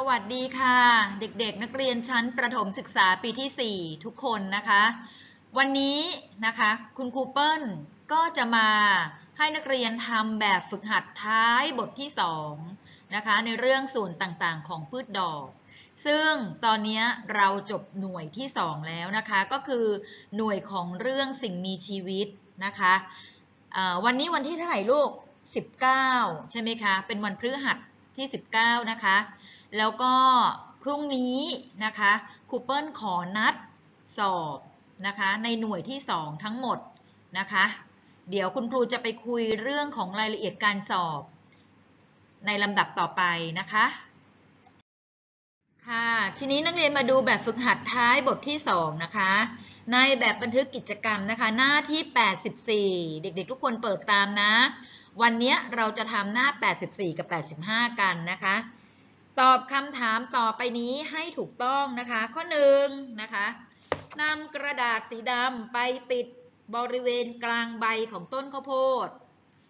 สวัสดีค่ะ เด็กๆ นักเรียนชั้นประถมศึกษาปีที่ 4 ทุกคนนะคะ วันนี้นะคะคุณครูเปิ้ลก็จะมาให้นักเรียนทำแบบฝึกหัดท้ายบทที่ 2 นะคะ ในเรื่องส่วนต่างๆ ของพืชดอก ซึ่งตอนนี้เราจบหน่วยที่ 2 แล้วนะคะ ก็คือหน่วยของเรื่องสิ่งมีชีวิตนะคะวันนี้วันที่เท่าไหร่ลูก 19 ใช่ไหมคะ เป็นวันพฤหัสที่ 19 นะคะ แล้วก็พรุ่งนี้นะคะครูเปิลขอนัดสอบนะคะในหน่วยที่ 2 ทั้งหมดนะคะ เดี๋ยวคุณครูจะไปคุยเรื่องของรายละเอียดการสอบ ในลำดับต่อไปนะคะ ค่ะ ทีนี้นักเรียนมาดูแบบฝึกหัดท้ายบทที่ 2 นะคะ ในแบบบันทึกกิจกรรมนะคะ หน้าที่ 84 เด็กๆ ทุกคนเปิดตามนะ วันนี้เราจะทำหน้า 84 กับ 85 กันนะคะ ตอบคำถามต่อไปนี้ให้ถูกต้องนะคะ ข้อหนึ่งนะคะนำกระดาษสีดำไปปิดบริเวณกลางใบของต้นข้าวโพด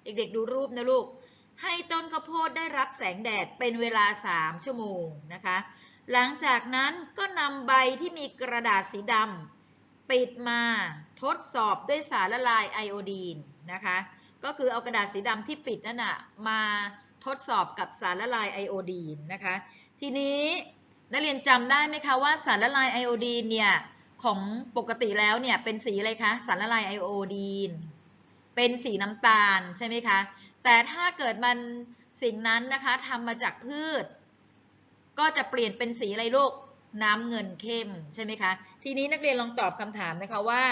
เด็กๆดูรูปนะลูก ให้ต้นข้าวโพดได้รับแสงแดดเป็นเวลา 3 ชั่วโมงนะคะ หลังจากนั้นก็นำใบที่มีกระดาษสีดำปิดมาทดสอบด้วยสารละลายไอโอดีนนะคะ ก็คือเอากระดาษสีดำที่ปิดนั่นนะมา ทดสอบกับสารละลายไอโอดีนนะคะ ทีนี้นักเรียนจำได้ไหมคะว่าสารละลายไอโอดีนเนี่ยของปกติแล้วเนี่ยเป็นสีอะไรคะสารละลายไอโอดีนเป็นสีน้ำตาลใช่ไหมคะแต่ถ้าเกิดมันสิ่งนั้นนะคะทำมาจากพืช ก็จะเปลี่ยนเป็นสีอะไรลูกน้ำเงินเข้มใช่ไหมคะทีนี้นักเรียนลองตอบคำถามนะคะว่า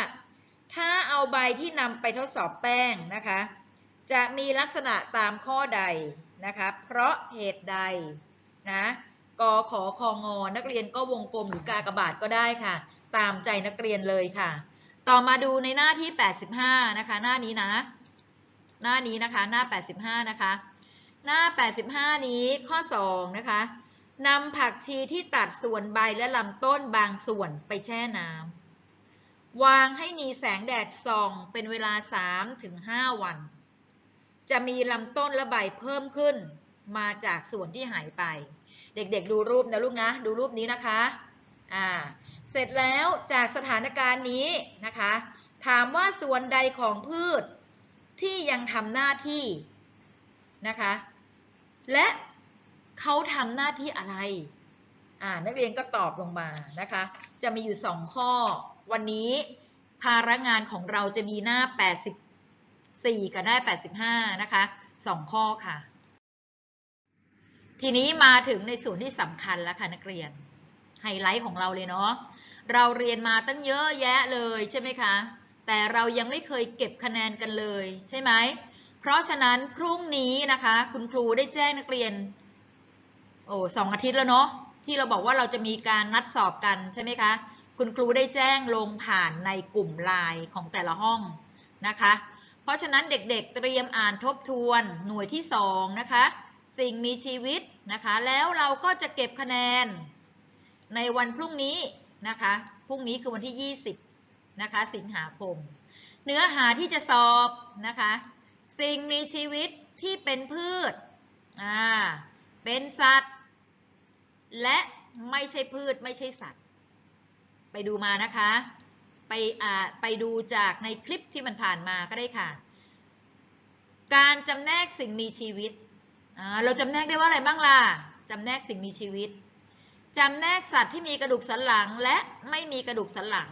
ถ้าเอาใบที่นำไปทดสอบแป้งนะคะ จะมีลักษณะตามข้อใดนะคะ เพราะเหตุใดนะกขอคองอนักเรียนก็วงกลมหรือกากบาทก็ได้ค่ะ ตามใจนักเรียนเลยค่ะ ต่อมาดูในหน้าที่ 85 นะคะ หน้านี้นะ หน้านี้นะคะ หน้า 85 นะคะ หน้า 85 นี้ข้อ 2 นะคะนำผักชีที่ตัดส่วนใบและลำต้นบางส่วนไปแช่น้ำวางให้มีแสงแดดส่องเป็นเวลา 3-5 วัน จะมีลำต้นและใบเพิ่มขึ้น มาจากส่วนที่หายไป เด็กๆ ดูรูปนะลูกนะ ดูรูปนี้นะคะ อ่า เสร็จแล้วจากสถานการณ์นี้นะคะ ถามว่าส่วนใดของพืชที่ยังทำหน้าที่นะคะ และเขาทำหน้าที่อะไร อ่า นักเรียนก็ตอบลงมานะคะ จะมีอยู่สองข้อ วันนี้ภาระงานของเราจะมีหน้า 4 กับหน้า 85 นะคะสองข้อค่ะ ทีนี้มาถึงในส่วนที่สำคัญแล้วค่ะนักเรียน ไฮไลท์ของเราเลยเนาะ เราเรียนมาตั้งเยอะแยะเลยใช่ไหมคะ แต่เรายังไม่เคยเก็บคะแนนกันเลยใช่ไหม เพราะฉะนั้นพรุ่งนี้นะคะ คุณครูได้แจ้งนักเรียน โอ้สองอาทิตย์แล้วเนาะ ที่เราบอกว่าเราจะมีการนัดสอบกันใช่ไหมคะคุณครูได้แจ้งลงผ่านในกลุ่มไลน์ของแต่ละห้องนะคะ เพราะฉะนั้นเด็กๆเตรียมอ่านทบทวนหน่วยที่ 2 นะคะ สิ่งมีชีวิตนะคะ แล้วเราก็จะเก็บคะแนน ในวันพรุ่งนี้นะคะ พรุ่งนี้คือวันที่ 20 นะคะ สิงหาคม เนื้อหาที่จะสอบนะคะ สิ่งมีชีวิตที่เป็นพืชอ่าเป็นสัตว์ และไม่ใช่พืชไม่ใช่สัตว์ ไปดูมานะคะ ไปอ่าไปดูจากในคลิปที่มันผ่านมาก็ได้ค่ะ การจำแนกสิ่งมีชีวิต เราจำแนกได้ว่าอะไรบ้างล่ะจำแนกสิ่งมีชีวิตจำแนกสัตว์ที่มีกระดูกสันหลังและไม่มีกระดูกสันหลัง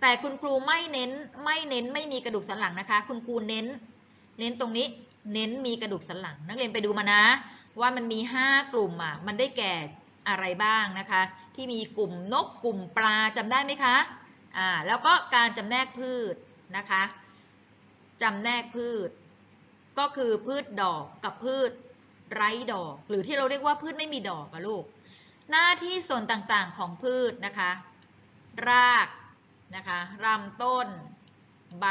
แต่คุณครูไม่เน้นไม่เน้นไม่มีกระดูกสันหลังนะคะ คุณครูเน้น เน้นตรงนี้เน้นมีกระดูกสันหลัง นักเรียนไปดูมานะ ว่ามันมี 5 กลุ่มอะมันได้แก่อะไรบ้างนะคะ ที่มีกลุ่มนกกลุ่มปลาจำได้ไหมคะ อ่าแล้วก็การจำแนกพืชนะคะจำแนกพืช ก็คือพืชดอกกับพืชไร้ดอก หรือที่เราเรียกว่าพืชไม่มีดอกอะลูก หน้าที่ส่วนต่างๆของพืชนะคะ รากนะคะลำต้น ใบ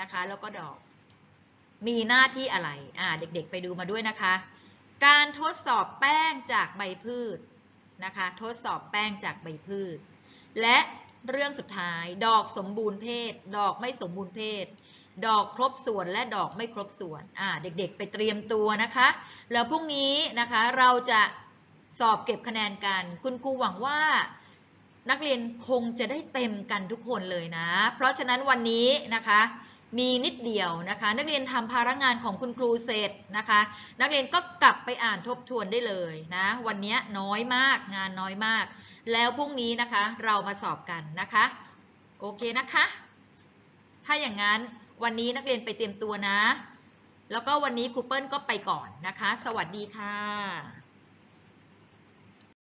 นะคะ แล้วก็ดอก มีหน้าที่อะไรอ่าเด็กๆ ไปดูมาด้วยนะคะ การทดสอบแป้งจากใบพืชนะคะ ทดสอบแป้งจากใบพืช และ เรื่องสุดท้าย ดอกสมบูรณ์เพศ ดอกไม่สมบูรณ์เพศ ดอกครบส่วนและดอกไม่ครบส่วนอ่าเด็กๆ ไปเตรียมตัวนะคะ แล้วพรุ่งนี้นะคะเราจะสอบเก็บคะแนนกัน คุณครูหวังว่านักเรียนคงจะได้เต็มกันทุกคนเลยนะ เพราะฉะนั้นวันนี้นะคะมีนิดเดียวนะคะ นักเรียนทำภาระงานของคุณครูเสร็จนะคะ นักเรียนก็กลับไปอ่านทบทวนได้เลยนะ วันนี้น้อยมากงานน้อยมาก แล้วพรุ่งนี้นะคะเรามาสอบกันนะคะ โอเคนะคะ ถ้าอย่างนั้นวันนี้นักเรียนไปเตรียมตัวนะ แล้วก็วันนี้ครูเปิ้ลก็ไปก่อนนะคะ สวัสดีค่ะ